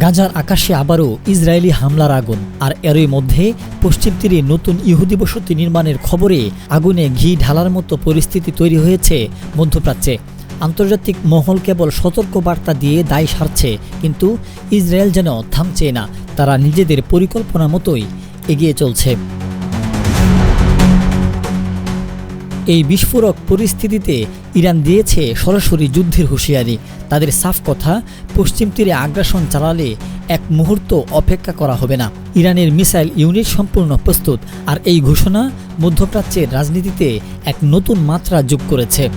গাজার আকাশে আবারও ইসরায়েলি হামলার আগুন। আর এরই মধ্যে পশ্চিম তীরে নতুন ইহুদি বসতি নির্মাণের খবরে আগুনে ঘি ঢালার মতো পরিস্থিতি তৈরি হয়েছে মধ্যপ্রাচ্যে। আন্তর্জাতিক মহল কেবল সতর্ক বার্তা দিয়ে দায় সারছে, কিন্তু ইসরায়েল যেন থামছে না, তারা নিজেদের পরিকল্পনা মতোই এগিয়ে চলছে। এই বিস্ফোরক পরিস্থিতিতে ইরান দিয়েছে সরাসরি যুদ্ধের হুঁশিয়ারি। তাদের সাফ কথা, পশ্চিম তীরে আগ্রাসন চালালে এক মুহূর্ত অপেক্ষা করা হবে না। ইরানের মিসাইল ইউনিট সম্পূর্ণ প্রস্তুত, আর এই ঘোষণা মধ্যপ্রাচ্যের রাজনীতিতে এক নতুন মাত্রা যোগ করেছে।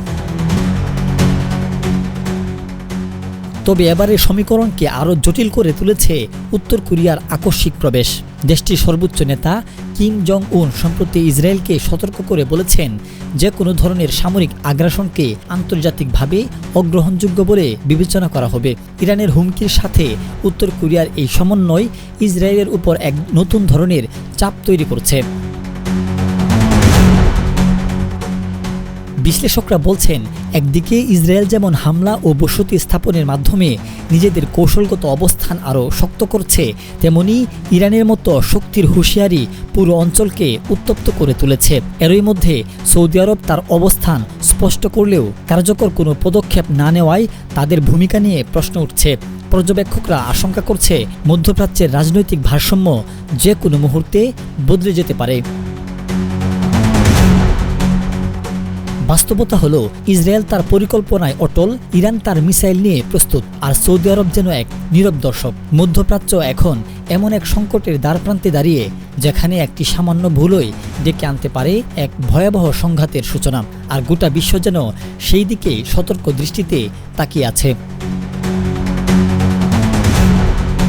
তবে এবারের সমীকরণকে আরও জটিল করে তুলেছে উত্তর কোরিয়ার আকস্মিক প্রবেশ। দেশটির সর্বোচ্চ নেতা কিম জং উন সম্প্রতি ইসরায়েলকে সতর্ক করে বলেছেন, যে কোনো ধরনের সামরিক আগ্রাসনকে আন্তর্জাতিকভাবে অগ্রহণযোগ্য বলে বিবেচনা করা হবে। ইরানের হুমকির সাথে উত্তর কোরিয়ার এই সমন্বয় ইসরায়েলের উপর এক নতুন ধরনের চাপ তৈরি করছে। বিশ্লেষকরা বলছেন, একদিকে ইসরায়েল যেমন হামলা ও বসতি স্থাপনের মাধ্যমে নিজেদের কৌশলগত অবস্থান আরও শক্ত করছে, তেমনি ইরানের মতো শক্তির হুঁশিয়ারি পুরো অঞ্চলকে উত্তপ্ত করে তুলেছে। এরই মধ্যে সৌদি আরব তার অবস্থান স্পষ্ট করলেও কার্যকর কোনো পদক্ষেপ না নেওয়ায় তাদের ভূমিকা নিয়ে প্রশ্ন উঠছে। পর্যবেক্ষকরা আশঙ্কা করছে, মধ্যপ্রাচ্যের রাজনৈতিক ভারসাম্য যে কোনো মুহূর্তে বদলে যেতে পারে। বাস্তবতা হলো ইসরায়েল তার পরিকল্পনায় অটল, ইরান তার মিসাইল নিয়ে প্রস্তুত, আর সৌদি আরব যেন এক নীরব দর্শক। মধ্যপ্রাচ্য এখন এমন এক সংকটের দ্বারপ্রান্তে দাঁড়িয়ে, যেখানে একটি সামান্য ভুলই ডেকে আনতে পারে এক ভয়াবহ সংঘাতের সূচনা, আর গোটা বিশ্ব যেন সেই দিকে সতর্ক দৃষ্টিতে তাকিয়ে আছে।